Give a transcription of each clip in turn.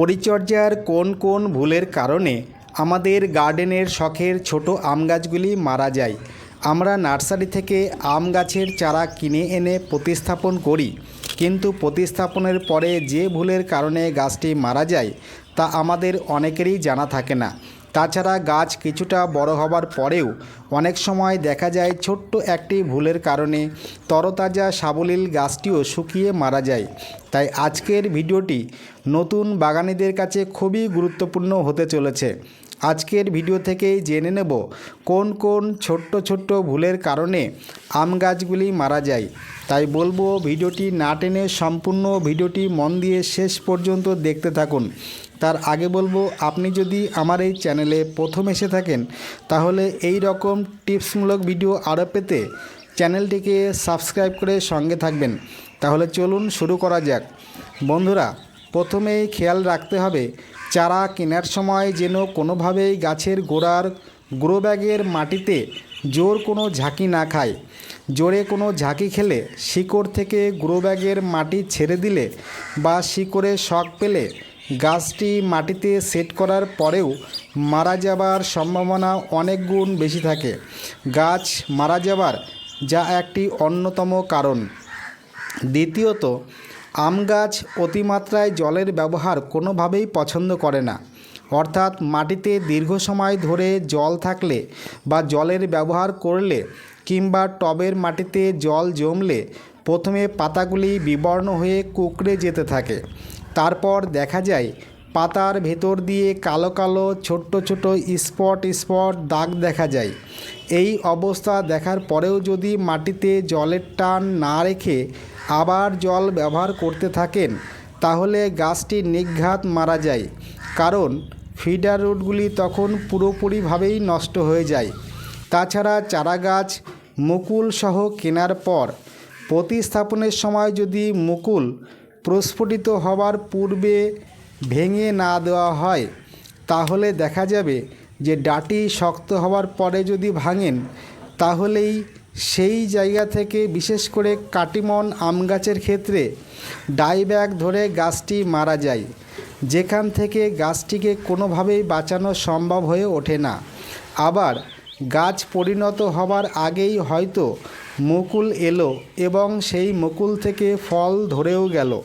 পরিচর্যার কোন কোন ভুলের কারণে আমাদের গার্ডেনের শখের ছোট আম গাছগুলি মারা যায়। আমরা নার্সারি থেকে আম গাছের চারা কিনে এনে প্রতিস্থাপন করি। কিন্তু প্রতিস্থাপনের পরে যে ভুলের কারণে গাছটি মারা যায়, তা আমাদের অনেকেরই জানা থাকে না। তাছাড়া গাছ কিছুটা বড় হবার পরেও অনেক সময় দেখা যায় ছোট্ট একটি ভুলের কারণে তরতাজা সাবলীল গাছটিও শুকিয়ে মারা যায়। তাই আজকের ভিডিওটি নতুন বাগানীদের কাছে খুবই গুরুত্বপূর্ণ হতে চলেছে। আজকের ভিডিও থেকেই জেনে নেব কোন কোন ছোট্ট ছোট্ট ভুলের কারণে আম গাছগুলি মারা যায়। তাই বলব ভিডিওটি না টেনে সম্পূর্ণ ভিডিওটি মন দিয়ে শেষ পর্যন্ত দেখতে থাকুন। তার আগে বলব, আপনি যদি আমার এই চ্যানেলে প্রথম এসে থাকেন, তাহলে এই রকম টিপসমূলক ভিডিও আরও পেতে চ্যানেলটিকে সাবস্ক্রাইব করে সঙ্গে থাকবেন। তাহলে চলুন শুরু করা যাক। বন্ধুরা প্রথমেই খেয়াল রাখতে হবে, চারা কেনার সময় যেন কোনোভাবেই গাছের গোড়ার গ্রো ব্যাগের মাটিতে জোর কোনো ঝাঁকি না খায়। জোরে কোনো ঝাঁকি খেলে শিকড় থেকে গ্রো ব্যাগের মাটি ছেড়ে দিলে বা শিকড়ে শক পেলে গাছটি মাটিতে সেট করার পরেও মারা যাবার সম্ভাবনা অনেক গুণ বেশি থাকে। গাছ মারা যাবার যা একটি অন্যতম কারণ। দ্বিতীয়ত, আম গাছ অতিমাত্রায় জলের ব্যবহার কোনোভাবেই পছন্দ করে না। অর্থাৎ মাটিতে দীর্ঘ সময় ধরে জল থাকলে বা জলের ব্যবহার করলে কিংবা টবের মাটিতে জল জমলে প্রথমে পাতাগুলি বিবর্ণ হয়ে কুকড়ে যেতে থাকে। তারপর দেখা যায়, পাতার ভেতর দিয়ে কালো কালো ছোট্ট ছোট স্পট স্পট দাগ দেখা যায়। এই অবস্থা দেখার পরেও যদি মাটিতে জলের টান না রেখে আবার জল ব্যবহার করতে থাকেন, তাহলে গাছটি নিঘাত মারা যায়। কারণ ফিডার রুটগুলি তখন পুরোপুরিভাবেই নষ্ট হয়ে যায়। তাছাড়া চারা গাছ মুকুল সহ কেনার পর প্রতিস্থাপনের সময় যদি মুকুল প্রস্ফুটিত হওয়ার পূর্বে ভেঙে না দেওয়া হয়, তাহলে দেখা যাবে যে ডাটি শক্ত হওয়ার পরে যদি ভাঙেন, তাহলেই সেই জায়গা থেকে বিশেষ করে কাটিমন আম গাছের ক্ষেত্রে ডাইব্যাগ ধরে গাছটি মারা যায়, যেখান থেকে গাছটিকে কোনোভাবেই বাঁচানো সম্ভব হয়ে ওঠে না। আবার গাছ পরিণত হবার আগেই হয়তো মুকুল এলো এবং সেই মুকুল থেকে ফল ধরেও গেল।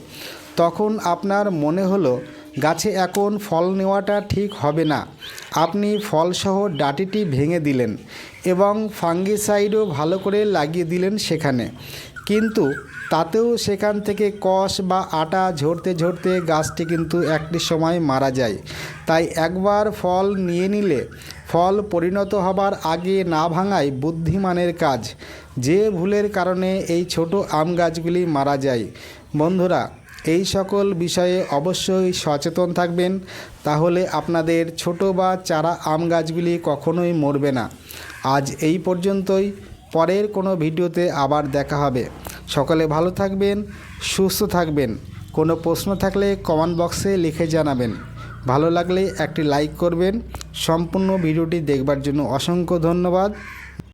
তখন আপনার মনে হলো, গাছে এখন ফল নেওয়াটা ঠিক হবে না। আপনি ফলসহ ডাটিটি ভেঙে দিলেন এবং ফাঙ্গিসাইডও ভালো করে লাগিয়ে দিলেন সেখানে। কিন্তু তাতেও সেখান থেকে কষ বা আটা ঝরতে ঝরতে গাছটি কিন্তু একটি সময় মারা যায়। তাই একবার ফল নিয়ে নিলে ফল পরিণত হবার আগে না ভাঙাই বুদ্ধিমানের কাজ। যে ভুলের কারণে এই ছোট আম গাছগুলি মারা যায়। বন্ধুরা, এই সকল বিষয়ে অবশ্যই সচেতন থাকবেন। তাহলে আপনাদের ছোট বা চারা আম গাছগুলি কখনোই মরবে না। আজ এই পর্যন্তই। পরের কোনো ভিডিওতে আবার দেখা হবে। সকলে ভালো থাকবেন, সুস্থ থাকবেন। কোনো প্রশ্ন থাকলে কমেন্ট বক্সে লিখে জানাবেন। ভালো লাগলে একটি লাইক করবেন। সম্পূর্ণ ভিডিওটি দেখবার জন্য অসংখ্য ধন্যবাদ।